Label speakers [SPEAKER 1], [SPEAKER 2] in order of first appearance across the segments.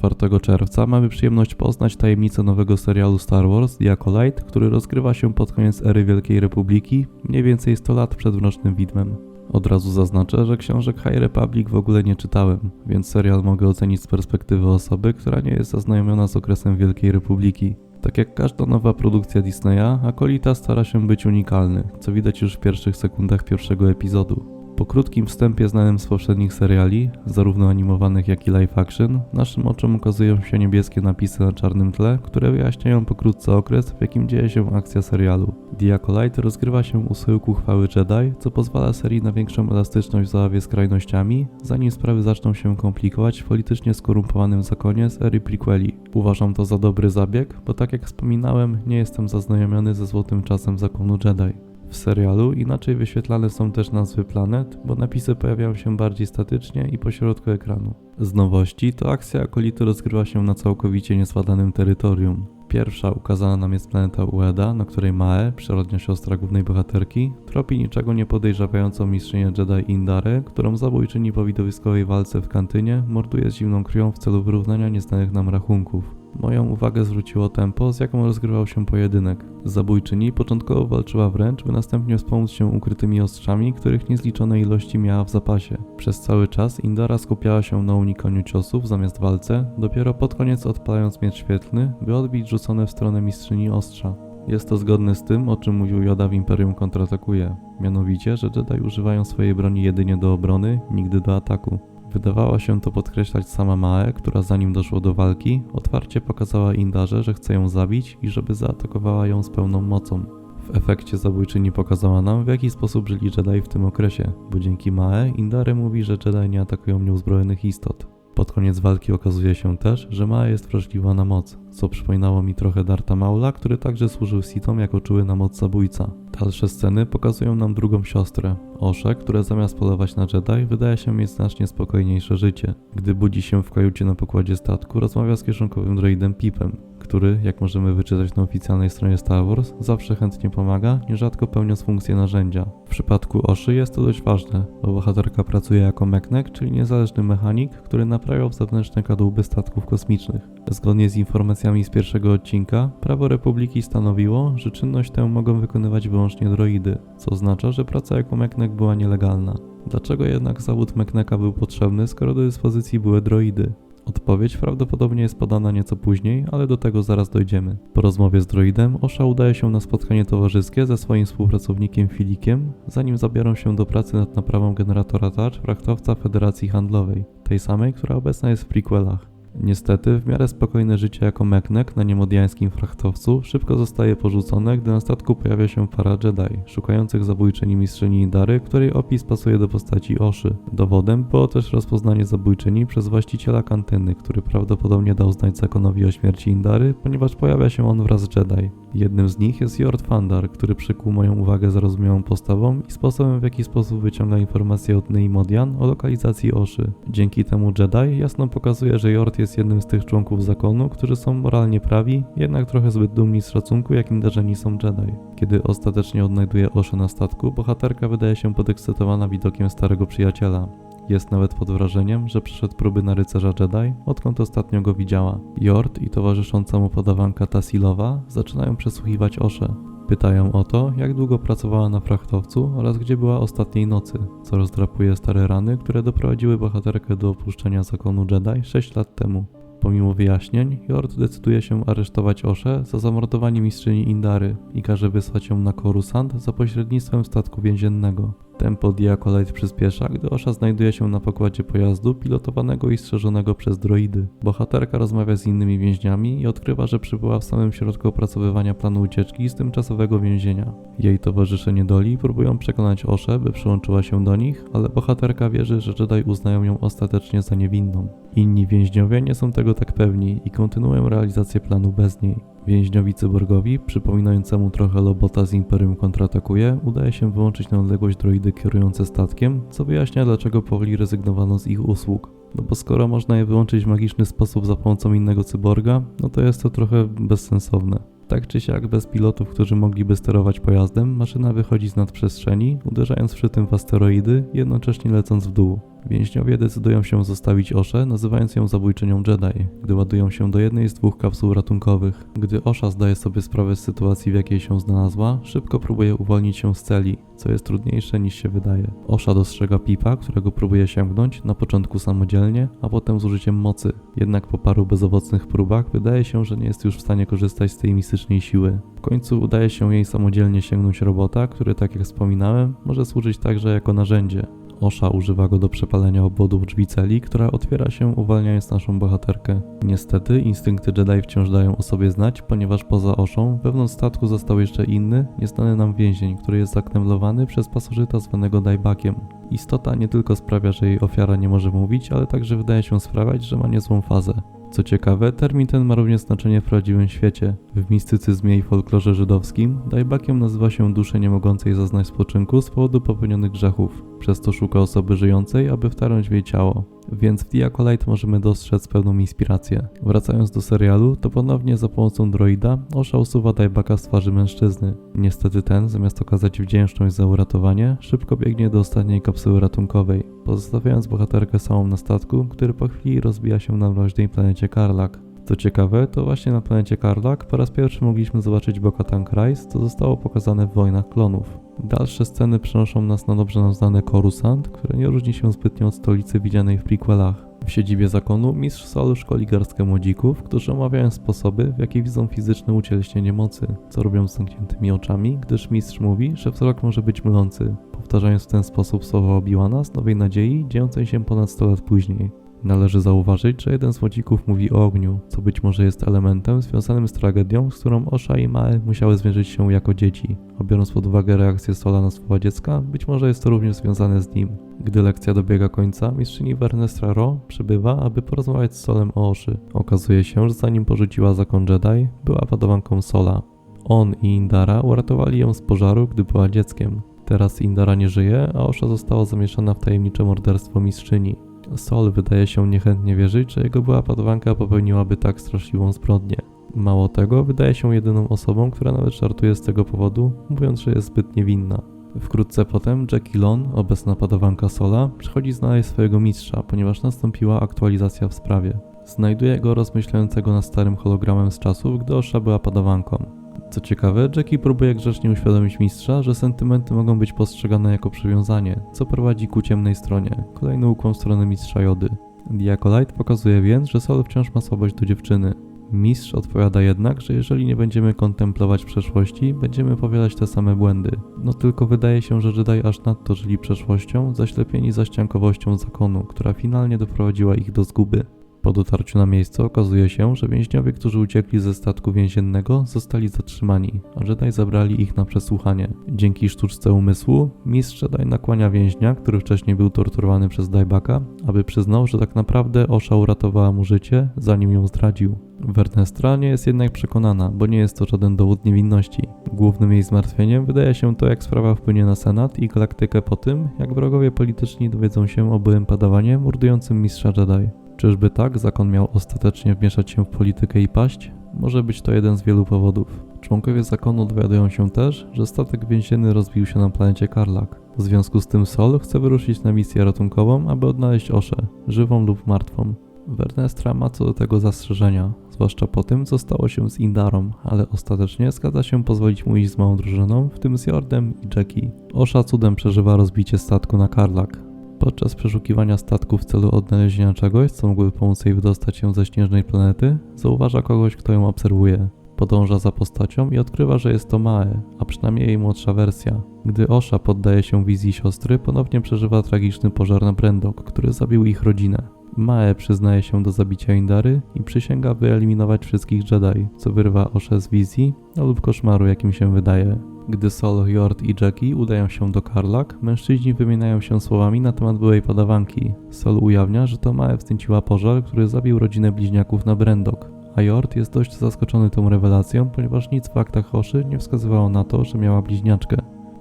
[SPEAKER 1] 4 czerwca mamy przyjemność poznać tajemnicę nowego serialu Star Wars The Acolyte, który rozgrywa się pod koniec ery Wielkiej Republiki, mniej więcej 100 lat przed Mrocznym Widmem. Od razu zaznaczę, że książek High Republic w ogóle nie czytałem, więc serial mogę ocenić z perspektywy osoby, która nie jest zaznajomiona z okresem Wielkiej Republiki. Tak jak każda nowa produkcja Disneya, Akolita stara się być unikalny, co widać już w pierwszych sekundach pierwszego epizodu. Po krótkim wstępie znanym z poprzednich seriali, zarówno animowanych jak i live action, naszym oczom ukazują się niebieskie napisy na czarnym tle, które wyjaśniają pokrótce okres, w jakim dzieje się akcja serialu. The Acolyte rozgrywa się u schyłku chwały Jedi, co pozwala serii na większą elastyczność w zabawie skrajnościami, zanim sprawy zaczną się komplikować w politycznie skorumpowanym zakonie z ery prequeli. Uważam to za dobry zabieg, bo tak jak wspominałem, nie jestem zaznajomiony ze złotym czasem zakonu Jedi. W serialu inaczej wyświetlane są też nazwy planet, bo napisy pojawiają się bardziej statycznie i pośrodku ekranu. Z nowości to akcja akolity rozgrywa się na całkowicie niezbadanym terytorium. Pierwsza ukazana nam jest planeta Ueda, na której Mae, przyrodnia siostra głównej bohaterki, tropi niczego nie podejrzewającą mistrzynię Jedi Indarę, którą zabójczyni po widowiskowej walce w kantynie morduje z zimną krwią w celu wyrównania nieznanych nam rachunków. Moją uwagę zwróciło tempo, z jaką rozgrywał się pojedynek. Zabójczyni początkowo walczyła wręcz, by następnie wspomóc się ukrytymi ostrzami, których niezliczone ilości miała w zapasie. Przez cały czas Indara skupiała się na unikaniu ciosów zamiast walce, dopiero pod koniec odpalając miecz świetlny, by odbić rzucone w stronę mistrzyni ostrza. Jest to zgodne z tym, o czym mówił Yoda w Imperium kontratakuje. Mianowicie, że Jedi używają swojej broni jedynie do obrony, nigdy do ataku. Wydawała się to podkreślać sama Mae, która zanim doszło do walki, otwarcie pokazała Indarze, że chce ją zabić i żeby zaatakowała ją z pełną mocą. W efekcie zabójczyni pokazała nam, w jaki sposób żyli Jedi w tym okresie, bo dzięki Mae Indare mówi, że Jedi nie atakują nieuzbrojonych istot. Pod koniec walki okazuje się też, że Mae jest wrażliwa na moc, co przypominało mi trochę Darta Maula, który także służył Sitom jako czuły na moc zabójca. Dalsze sceny pokazują nam drugą siostrę, Osze, która zamiast polować na Jedi, wydaje się mieć znacznie spokojniejsze życie. Gdy budzi się w kajucie na pokładzie statku, rozmawia z kieszonkowym droidem Pipem, który, jak możemy wyczytać na oficjalnej stronie Star Wars, zawsze chętnie pomaga, nierzadko pełniąc funkcję narzędzia. W przypadku Oszy jest to dość ważne, bo bohaterka pracuje jako mechnek, czyli niezależny mechanik, który naprawiał zewnętrzne kadłuby statków kosmicznych. Zgodnie z informacjami z pierwszego odcinka, prawo Republiki stanowiło, że czynność tę mogą wykonywać wyłącznie droidy, co oznacza, że praca jako mechnek była nielegalna. Dlaczego jednak zawód mechneka był potrzebny, skoro do dyspozycji były droidy? Odpowiedź prawdopodobnie jest podana nieco później, ale do tego zaraz dojdziemy. Po rozmowie z droidem Osha udaje się na spotkanie towarzyskie ze swoim współpracownikiem Filikiem, zanim zabiorą się do pracy nad naprawą generatora tarcz frachtowca Federacji Handlowej, tej samej, która obecna jest w prequelach. Niestety, w miarę spokojne życie jako meknek na niemodiańskim frachtowcu szybko zostaje porzucone, gdy na statku pojawia się para Jedi, szukających zabójczyni mistrzyni Indary, której opis pasuje do postaci Oszy. Dowodem było też rozpoznanie zabójczyni przez właściciela kantyny, który prawdopodobnie dał znać zakonowi o śmierci Indary, ponieważ pojawia się on wraz z Jedi. Jednym z nich jest Jord Fandar, który przykuł moją uwagę zarozumiałą postawą i sposobem w jaki sposób wyciąga informacje od Neimodian o lokalizacji Oszy. Dzięki temu Jedi jasno pokazuje, że Jord jest jednym z tych członków zakonu, którzy są moralnie prawi, jednak trochę zbyt dumni z szacunku, jakim darzeni są Jedi. Kiedy ostatecznie odnajduje Oszę na statku, bohaterka wydaje się podekscytowana widokiem starego przyjaciela. Jest nawet pod wrażeniem, że przeszedł próby na rycerza Jedi, odkąd ostatnio go widziała. Jord i towarzysząca mu podawanka Tassilowa zaczynają przesłuchiwać Oszę. Pytają o to, jak długo pracowała na frachtowcu oraz gdzie była ostatniej nocy, co rozdrapuje stare rany, które doprowadziły bohaterkę do opuszczenia zakonu Jedi 6 lat temu. Pomimo wyjaśnień, Jord decyduje się aresztować Oszę za zamordowanie mistrzyni Indary i każe wysłać ją na Coruscant za pośrednictwem statku więziennego. Tempo Diakolite przyspiesza, gdy Osza znajduje się na pokładzie pojazdu pilotowanego i strzeżonego przez droidy. Bohaterka rozmawia z innymi więźniami i odkrywa, że przybyła w samym środku opracowywania planu ucieczki z tymczasowego więzienia. Jej towarzysze niedoli próbują przekonać Oszę, by przyłączyła się do nich, ale bohaterka wierzy, że Jedi uznają ją ostatecznie za niewinną. Inni więźniowie nie są tego tak pewni i kontynuują realizację planu bez niej. Więźniowi cyborgowi, przypominającemu trochę Lobota z Imperium kontratakuje, udaje się wyłączyć na odległość droidy kierujące statkiem, co wyjaśnia dlaczego powoli rezygnowano z ich usług. No bo skoro można je wyłączyć w magiczny sposób za pomocą innego cyborga, no to jest to trochę bezsensowne. Tak czy siak, bez pilotów, którzy mogliby sterować pojazdem, maszyna wychodzi z nadprzestrzeni, uderzając przy tym w asteroidy, jednocześnie lecąc w dół. Więźniowie decydują się zostawić Oszę, nazywając ją zabójczynią Jedi, gdy ładują się do jednej z dwóch kapsuł ratunkowych. Gdy Osha zdaje sobie sprawę z sytuacji, w jakiej się znalazła, szybko próbuje uwolnić się z celi, co jest trudniejsze niż się wydaje. Osha dostrzega Pipa, którego próbuje sięgnąć, na początku samodzielnie, a potem z użyciem mocy. Jednak po paru bezowocnych próbach wydaje się, że nie jest już w stanie korzystać z tej mistycznej siły. W końcu udaje się jej samodzielnie sięgnąć robota, który, tak jak wspominałem, może służyć także jako narzędzie. Osha używa go do przepalenia obwodów drzwi celi, która otwiera się uwalniając naszą bohaterkę. Niestety instynkty Jedi wciąż dają o sobie znać, ponieważ poza Oszą wewnątrz statku został jeszcze inny, nieznany nam więzień, który jest zaknemlowany przez pasożyta zwanego Dajbakiem. Istota nie tylko sprawia, że jej ofiara nie może mówić, ale także wydaje się sprawiać, że ma niezłą fazę. Co ciekawe, termin ten ma również znaczenie w prawdziwym świecie. W mistycyzmie i folklorze żydowskim dajbakiem nazywa się duszę nie mogącej zaznać spoczynku z powodu popełnionych grzechów. Przez to szuka osoby żyjącej, aby wtarnąć w jej ciało. Więc w The Acolyte możemy dostrzec pewną inspirację. Wracając do serialu, to ponownie za pomocą droida Osha usuwa dajbaka z twarzy mężczyzny. Niestety ten, zamiast okazać wdzięczność za uratowanie, szybko biegnie do ostatniej kapsuły ratunkowej, pozostawiając bohaterkę samą na statku, który po chwili rozbija się na mroźnej planecie Karlak. Co ciekawe, to właśnie na planecie Karlak po raz pierwszy mogliśmy zobaczyć Bo-Katan Kryze, co zostało pokazane w Wojnach Klonów. Dalsze sceny przenoszą nas na dobrze nam znane Coruscant, które nie różni się zbytnio od stolicy widzianej w prequelach. W siedzibie zakonu mistrz Sol szkoli garstkę młodzików, którzy omawiają sposoby, w jakie widzą fizyczne ucieleśnienie mocy, co robią z zamkniętymi oczami, gdyż mistrz mówi, że wzrok może być mylący, powtarzając w ten sposób słowa Obi-Wana z Nowej Nadziei, dziejącej się ponad 100 lat później. Należy zauważyć, że jeden z młodzików mówi o ogniu, co być może jest elementem związanym z tragedią, z którą Osha i Mae musiały zmierzyć się jako dzieci. A biorąc pod uwagę reakcję Sola na słowa dziecka, być może jest to również związane z nim. Gdy lekcja dobiega końca, mistrzyni Vernestra Ro przybywa, aby porozmawiać z Solem o Oszy. Okazuje się, że zanim porzuciła zakon Jedi, była padawanką Sola. On i Indara uratowali ją z pożaru, gdy była dzieckiem. Teraz Indara nie żyje, a Osha została zamieszana w tajemnicze morderstwo mistrzyni. Sol wydaje się niechętnie wierzyć, że jego była padawanka popełniłaby tak straszliwą zbrodnię. Mało tego, wydaje się jedyną osobą, która nawet żartuje z tego powodu, mówiąc, że jest zbyt niewinna. Wkrótce potem Jackie Lon, obecna padawanka Sola, przychodzi znaleźć swojego mistrza, ponieważ nastąpiła aktualizacja w sprawie. Znajduje go rozmyślającego nad starym hologramem z czasów, gdy Osha była padawanką. Co ciekawe, Jackie próbuje grzecznie uświadomić mistrza, że sentymenty mogą być postrzegane jako przywiązanie, co prowadzi ku ciemnej stronie, kolejny ukłon w stronę mistrza Jody. Diakolite pokazuje więc, że Sol wciąż ma słabość do dziewczyny. Mistrz odpowiada jednak, że jeżeli nie będziemy kontemplować przeszłości, będziemy powielać te same błędy. No tylko wydaje się, że Jedi aż nadto żyli przeszłością, zaślepieni zaściankowością zakonu, która finalnie doprowadziła ich do zguby. Po dotarciu na miejsce okazuje się, że więźniowie, którzy uciekli ze statku więziennego, zostali zatrzymani, a Jedi zabrali ich na przesłuchanie. Dzięki sztuczce umysłu, mistrz Jedi nakłania więźnia, który wcześniej był torturowany przez Daibaka, aby przyznał, że tak naprawdę Osha uratowała mu życie, zanim ją zdradził. Vernestra nie jest jednak przekonana, bo nie jest to żaden dowód niewinności. Głównym jej zmartwieniem wydaje się to, jak sprawa wpłynie na Senat i galaktykę po tym, jak wrogowie polityczni dowiedzą się o byłym padawanie mordującym mistrza Jedi. Czyżby tak zakon miał ostatecznie wmieszać się w politykę i paść? Może być to jeden z wielu powodów. Członkowie zakonu dowiadują się też, że statek więzienny rozbił się na planecie Karlak. W związku z tym Sol chce wyruszyć na misję ratunkową, aby odnaleźć Oszę, żywą lub martwą. Vernestra ma co do tego zastrzeżenia, zwłaszcza po tym, co stało się z Indarą, ale ostatecznie zgadza się pozwolić mu iść z małą drużyną, w tym z Jordem i Jackie. Osza cudem przeżywa rozbicie statku na Karlak. Podczas przeszukiwania statku w celu odnalezienia czegoś, co mogłoby pomóc jej wydostać się ze śnieżnej planety, zauważa kogoś, kto ją obserwuje. Podąża za postacią i odkrywa, że jest to Mae, a przynajmniej jej młodsza wersja. Gdy Osha poddaje się wizji siostry, ponownie przeżywa tragiczny pożar na Brendok, który zabił ich rodzinę. Mae przyznaje się do zabicia Indary i przysięga wyeliminować wszystkich Jedi, co wyrwa Oszę z wizji lub koszmaru, jakim się wydaje. Gdy Sol, Jord i Jackie udają się do Karlak, mężczyźni wymieniają się słowami na temat byłej padawanki. Sol ujawnia, że to Mae wstęciła pożar, który zabił rodzinę bliźniaków na Brendok. A Jord jest dość zaskoczony tą rewelacją, ponieważ nic w faktach Hoszy nie wskazywało na to, że miała bliźniaczkę.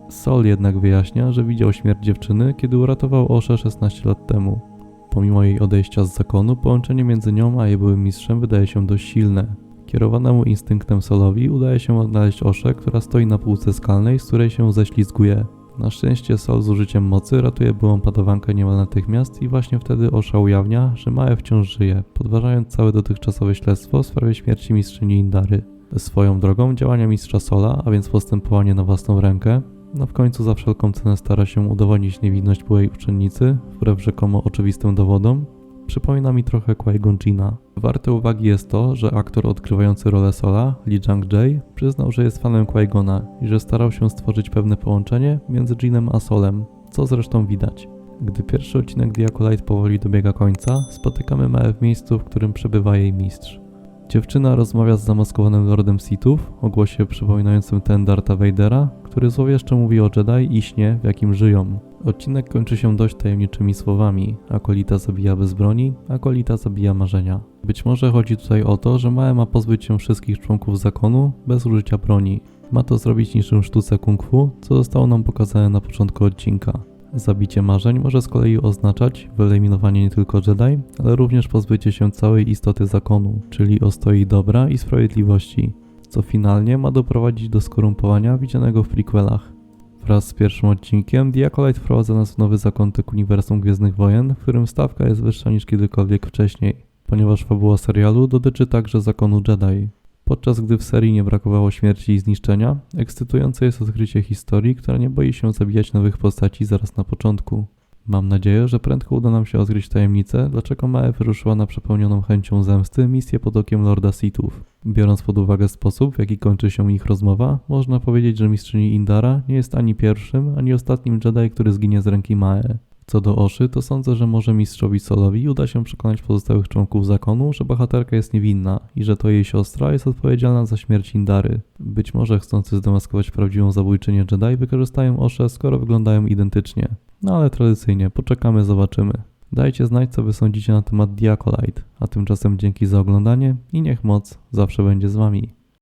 [SPEAKER 1] Sol jednak wyjaśnia, że widział śmierć dziewczyny, kiedy uratował Oszę 16 lat temu. Pomimo jej odejścia z zakonu, połączenie między nią a jej byłym mistrzem wydaje się dość silne. Kierowanemu instynktem Solowi udaje się odnaleźć Oszę, która stoi na półce skalnej, z której się ześlizguje. Na szczęście Sol z użyciem mocy ratuje byłą padawankę niemal natychmiast i właśnie wtedy Osha ujawnia, że Mae wciąż żyje, podważając całe dotychczasowe śledztwo w sprawie śmierci mistrzyni Indary. Swoją drogą działania mistrza Sola, a więc postępowanie na własną rękę, no w końcu za wszelką cenę stara się udowodnić niewinność byłej uczennicy, wbrew rzekomo oczywistym dowodom, przypomina mi trochę Qui-Gon. Warte uwagi jest to, że aktor odgrywający rolę Sola, Lee Jung-jae, przyznał, że jest fanem Qui-Gona i że starał się stworzyć pewne połączenie między Jinnem a Solem, co zresztą widać. Gdy pierwszy odcinek The Acolyte powoli dobiega końca, spotykamy Mae w miejscu, w którym przebywa jej mistrz. Dziewczyna rozmawia z zamaskowanym Lordem Sithów o głosie przypominającym ten Darta Vadera, który złowieszcze mówi o Jedi i śnie, w jakim żyją. Odcinek kończy się dość tajemniczymi słowami. Akolita zabija bez broni, akolita zabija marzenia. Być może chodzi tutaj o to, że Mae ma pozbyć się wszystkich członków zakonu bez użycia broni. Ma to zrobić niczym sztuce kung fu, co zostało nam pokazane na początku odcinka. Zabicie marzeń może z kolei oznaczać wyeliminowanie nie tylko Jedi, ale również pozbycie się całej istoty zakonu, czyli ostoi dobra i sprawiedliwości, co finalnie ma doprowadzić do skorumpowania widzianego w prequelach. Wraz z pierwszym odcinkiem The Acolyte wprowadza nas w nowy zakątek uniwersum Gwiezdnych Wojen, w którym stawka jest wyższa niż kiedykolwiek wcześniej, ponieważ fabuła serialu dotyczy także zakonu Jedi. Podczas gdy w serii nie brakowało śmierci i zniszczenia, ekscytujące jest odkrycie historii, która nie boi się zabijać nowych postaci zaraz na początku. Mam nadzieję, że prędko uda nam się odkryć tajemnicę, dlaczego Mae wyruszyła na przepełnioną chęcią zemsty misję pod okiem Lorda Sithów. Biorąc pod uwagę sposób, w jaki kończy się ich rozmowa, można powiedzieć, że mistrzyni Indara nie jest ani pierwszym, ani ostatnim Jedi, który zginie z ręki Mae. Co do Oszy, to sądzę, że może mistrzowi Solowi uda się przekonać pozostałych członków zakonu, że bohaterka jest niewinna i że to jej siostra jest odpowiedzialna za śmierć Indary. Być może chcący zdemaskować prawdziwą zabójczynię Jedi wykorzystają Oszę, skoro wyglądają identycznie. No ale tradycyjnie, poczekamy, zobaczymy. Dajcie znać, co wy sądzicie na temat The Acolyte, a tymczasem dzięki za oglądanie i niech moc zawsze będzie z wami.